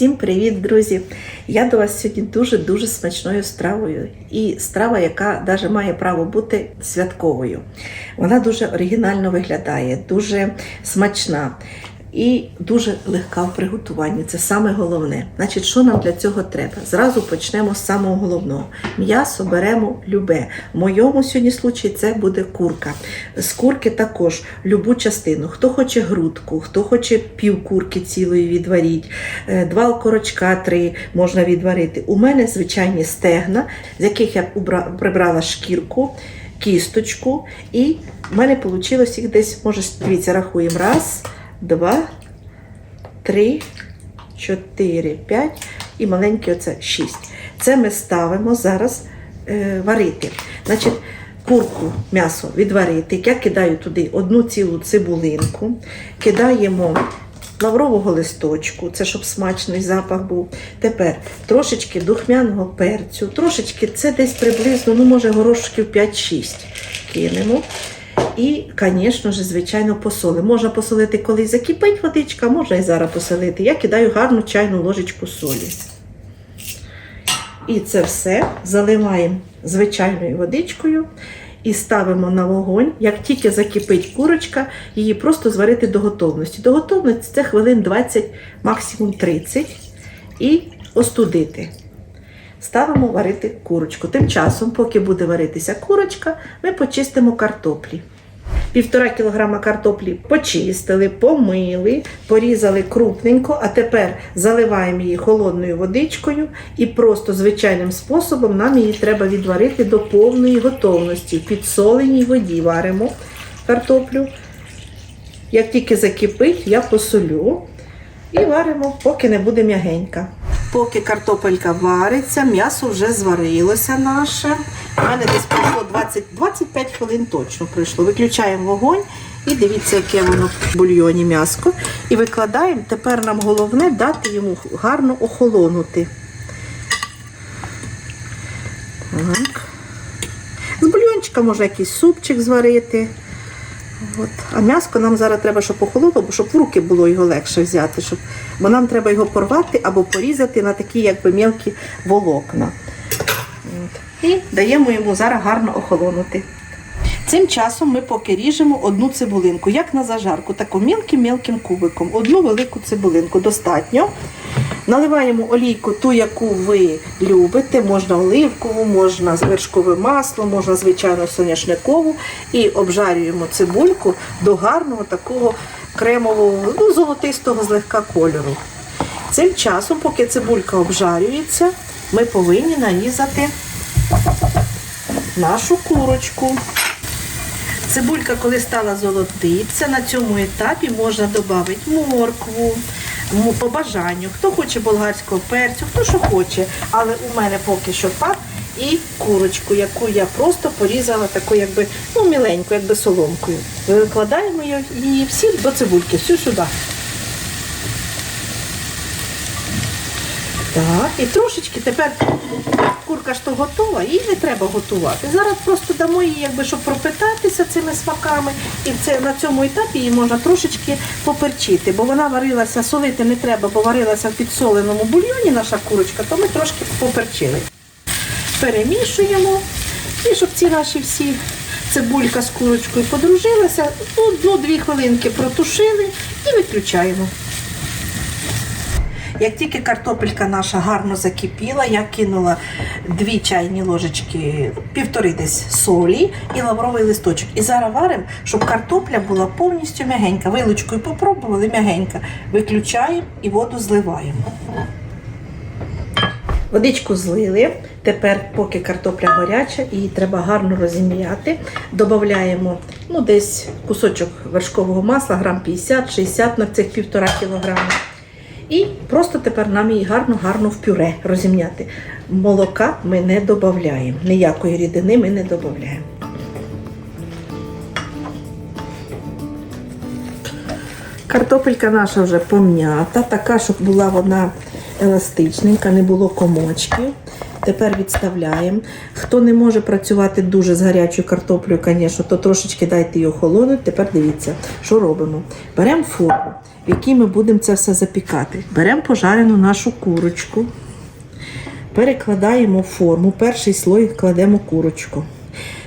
Всім привіт, друзі! Я до вас сьогодні дуже-дуже смачною стравою. І страва, яка навіть має право бути святковою. Вона дуже оригінально виглядає, дуже смачна і дуже легка в приготуванні. Це саме головне. Значить, що нам для цього треба? Зразу почнемо з самого головного. М'ясо беремо любе. В моєму сьогодні случаї це буде курка. З курки також любу частину. Хто хоче грудку, хто хоче пів курки цілої відваріть, е, два окорочка, три можна відварити. У мене звичайні стегна, з яких я прибрала шкірку. Кісточку, і в мене вийшло їх десь, може, дивіться, рахуємо. Раз, два, три, чотири, п'ять і маленький оце шість. Це ми ставимо зараз е, варити. Значить, курку, м'ясо відварити. Я кидаю туди одну цілу цибулинку, кидаємо лаврового листочку, це щоб смачний запах був. Тепер трошечки духмяного перцю, трошечки, це десь приблизно, ну може горошків 5-6 кинемо. І, звісно ж, звичайно, посоли. Можна посолити, коли закипить водичка, можна і зараз посолити. Я кидаю гарну чайну ложечку солі. І це все заливаємо звичайною водичкою і ставимо на вогонь. Як тільки закипить курочка, її просто зварити до готовності. До готовності це хвилин 20, максимум 30. І остудити. Ставимо варити курочку. Тим часом, поки буде варитися курочка, ми почистимо картоплі. Півтора кілограма картоплі почистили, помили, порізали крупненько, а тепер заливаємо її холодною водичкою і просто звичайним способом нам її треба відварити до повної готовності. В підсоленій воді варимо картоплю. Як тільки закипить, я посолю і варимо, поки не буде м'ягенька. Поки картопелька вариться, м'ясо вже зварилося наше. У мене десь пройшло 20, 25 хвилин точно пройшло. Виключаємо вогонь і дивіться, яке воно в бульйоні м'яско. І викладаємо. Тепер нам головне дати йому гарно охолонути. Так. З бульйончика можна якийсь супчик зварити. От. А м'яско нам зараз треба, щоб охололо, щоб в руки було його легше взяти. Щоб... Бо нам треба його порвати або порізати на такі якби мелкі волокна. От. І даємо йому зараз гарно охолонути. Цим часом ми поки ріжемо одну цибулинку, як на зажарку, таку мілким-мілким кубиком. Одну велику цибулинку достатньо. Наливаємо олійку, ту, яку ви любите, можна оливкову, можна з вершковим маслом, можна, звичайно, соняшникову. І обжарюємо цибульку до гарного такого кремового, ну, золотистого злегка кольору. Цим часом, поки цибулька обжарюється, ми повинні нарізати нашу курочку. Цибулька, коли стала золотитися, на цьому етапі можна додати моркву, по бажанню. Хто хоче болгарського перцю, хто що хоче. Але у мене поки що пак І курочку, яку я просто порізала таку, якби, ну, міленьку, якби соломкою. Викладаємо її- всі до цибульки, всю сюди. Так, і трошечки тепер курка ж то готова, її не треба готувати. Зараз просто дамо її, якби, щоб пропитатися цими смаками. І це, на цьому етапі її можна трошечки поперчити, бо вона варилася, солити не треба, бо варилася в підсоленому бульйоні наша курочка, то ми трошки поперчили. Перемішуємо. І щоб ці наші всі цибулька з курочкою подружилися, одну-дві хвилинки протушили і виключаємо. Як тільки картопелька наша гарно закипіла, я кинула дві чайні ложечки, півтори десь солі і лавровий листочок. І зараз варимо, щоб картопля була повністю м'ягенька. Вилочкою попробували м'ягенька. Виключаємо і воду зливаємо. Водичку злили. Тепер, поки картопля гаряча, її треба гарно розім'яти. Додаємо ну, десь кусочок вершкового масла, грам 50-60 на цих півтора кілограма. І просто тепер нам її гарно-гарно в пюре розімняти. Молока ми не додаємо. Ніякої рідини ми не додаємо. Картопелька наша вже пом'ята, така, щоб була вона еластичненька, не було комочків. Тепер відставляємо. Хто не може працювати дуже з гарячою картоплею, звісно, то трошечки дайте її охолонути. Тепер дивіться, що робимо. Беремо форму, в якій ми будемо це все запікати. Беремо пожарену нашу курочку, перекладаємо форму. Перший слой кладемо курочку.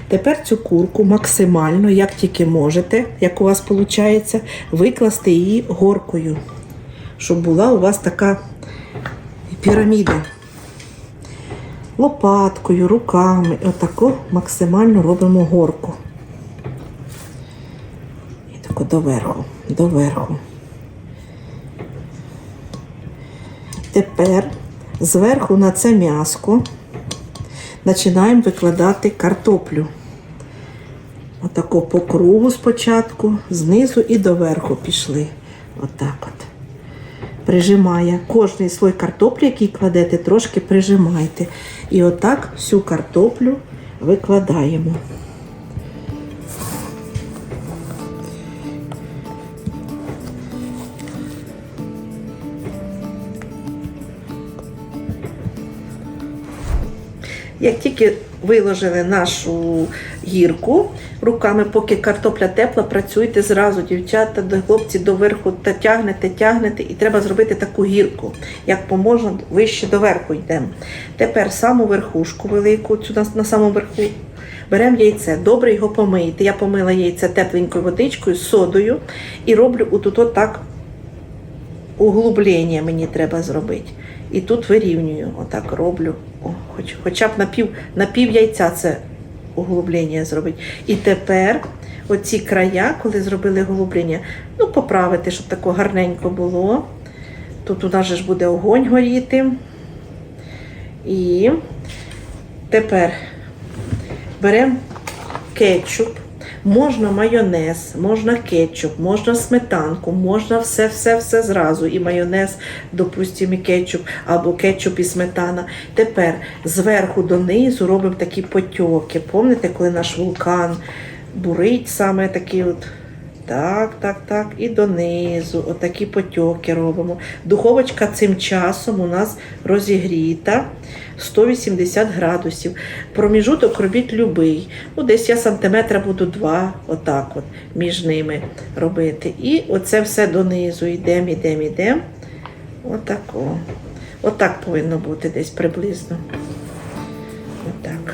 Тепер цю курку максимально, як тільки можете, як у вас виходить, викласти її горкою, щоб була у вас така піраміда. Лопаткою, руками. Отако максимально робимо горку. І тако доверху, доверху. Тепер зверху на це м'яско починаємо викладати картоплю. Отако по кругу спочатку, знизу і доверху пішли. Отак от. Прижимає. Кожний слой картоплі, який кладете, трошки прижимайте. І отак всю картоплю викладаємо. Як тільки виложили нашу гірку руками, поки картопля тепла, працюйте зразу, дівчата, хлопці доверху та тягнете, тягнете, і треба зробити таку гірку. Як поможна, вище доверху йдемо. Тепер саму верхушку велику, цю на, на самому верху. Беремо яйце, добре його помийте. Я помила яйце тепленькою водичкою, содою і роблю отут так углублення мені треба зробити. І тут вирівнюю, отак роблю. О, хоч, хоча б на пів, на пів яйця це углублення зробити. І тепер оці края, коли зробили углублення, ну поправити, щоб тако гарненько було. Тут у нас же ж буде огонь горіти. І тепер беремо кетчуп. Можна майонез, можна кетчуп, можна сметанку, можна все-все-все зразу. І майонез, допустимо, і кетчуп, або кетчуп і сметана. Тепер зверху донизу робимо такі потьоки. Пам'ятаєте, коли наш вулкан бурить саме такі от. Так, так, так, і донизу, отакі потьоки робимо. Духовочка цим часом у нас розігріта 180 градусів. Проміжуток робіть любий. Ну, десь я сантиметра буду два, отак от, між ними робити. І оце все донизу йдемо, йдемо, йдемо. Отако. Отак повинно бути десь приблизно. Отак.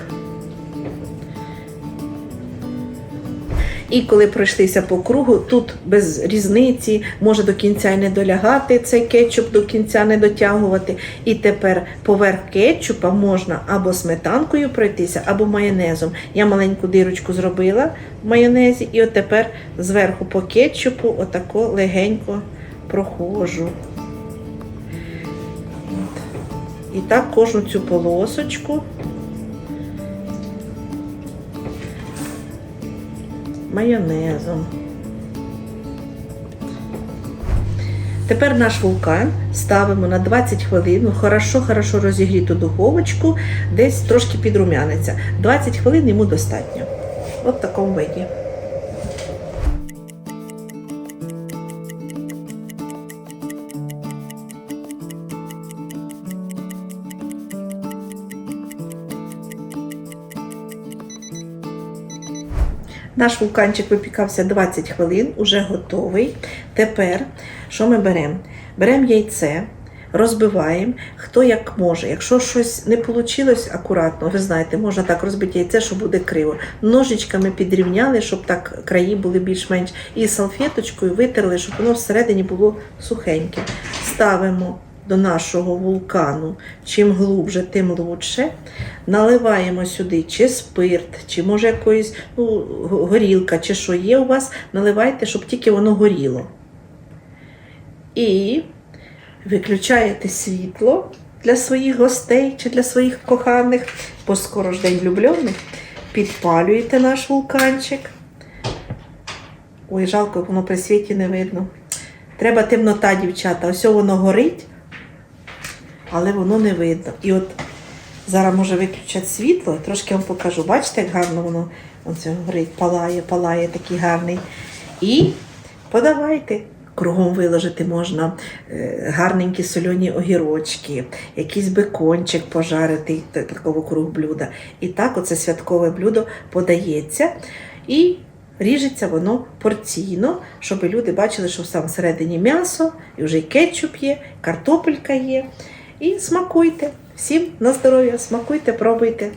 І коли пройшлися по кругу, тут без різниці може до кінця й не долягати цей кетчуп, до кінця не дотягувати. І тепер поверх кетчупа можна або сметанкою пройтися, або майонезом. Я маленьку дирочку зробила в майонезі, і от тепер зверху по кетчупу отако легенько проходжу. От. І так кожну цю полосочку. Майонезом. Тепер наш вулкан ставимо на 20 хвилин хорошо-хорошо розігріту духовочку, десь трошки підрумяниться. 20 хвилин йому достатньо. От в такому виді. Наш вулканчик випікався 20 хвилин, уже готовий. Тепер що ми беремо? Беремо яйце, розбиваємо, хто як може. Якщо щось не вийшло акуратно, ви знаєте, можна так розбити яйце, що буде криво. Ножичками підрівняли, щоб так краї були більш-менш. І салфеточкою витерли, щоб воно всередині було сухеньке. Ставимо до нашого вулкану. Чим глубже, тим лучше. Наливаємо сюди чи спирт, чи може якоїсь ну, горілка, чи що є у вас, наливайте, щоб тільки воно горіло. І виключаєте світло для своїх гостей чи для своїх коханих, бо скоро ж день влюблених. Підпалюєте наш вулканчик. Ой, жалко, воно при світі не видно. Треба темнота, дівчата. Ось воно горить, але воно не видно. І от зараз може виключать світло, трошки вам покажу. Бачите, як гарно воно оце горить, палає, палає такий гарний. І подавайте. Кругом виложити можна е, гарненькі сольоні огірочки, якийсь бекончик пожарити такого круг блюда. І так оце святкове блюдо подається. І ріжеться воно порційно, щоб люди бачили, що там всередині м'ясо, і вже й кетчуп є, картопелька є. І смакуйте. Всім на здоров'я, смакуйте, пробуйте.